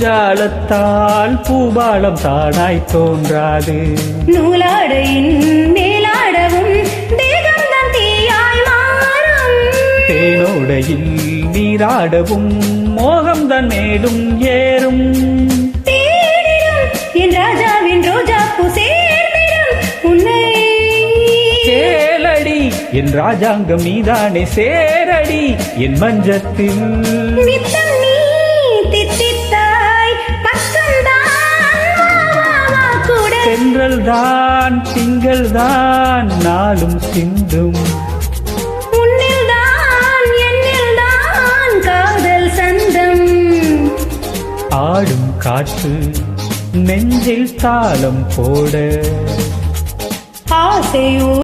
ஜாலத்தால் பூபாலம் தானாய் தோன்றாது. நூலாடையின் மேலாடவும் தேகம்தான் தீயாய் மாறும். தேனோடையில் நீராடவும் மோகம்தான் மேலும் ஏறும். என் ராஜாவின் ரோஜா உன்னை. கேளடி என் ராஜாங்கம் நீதானே சேரடி என் மஞ்சத்தில். தென்றல் தான் திங்கள் தான் நாளும் சிந்தும். ஆடும் காற்று நெஞ்சில் தாளம் போட.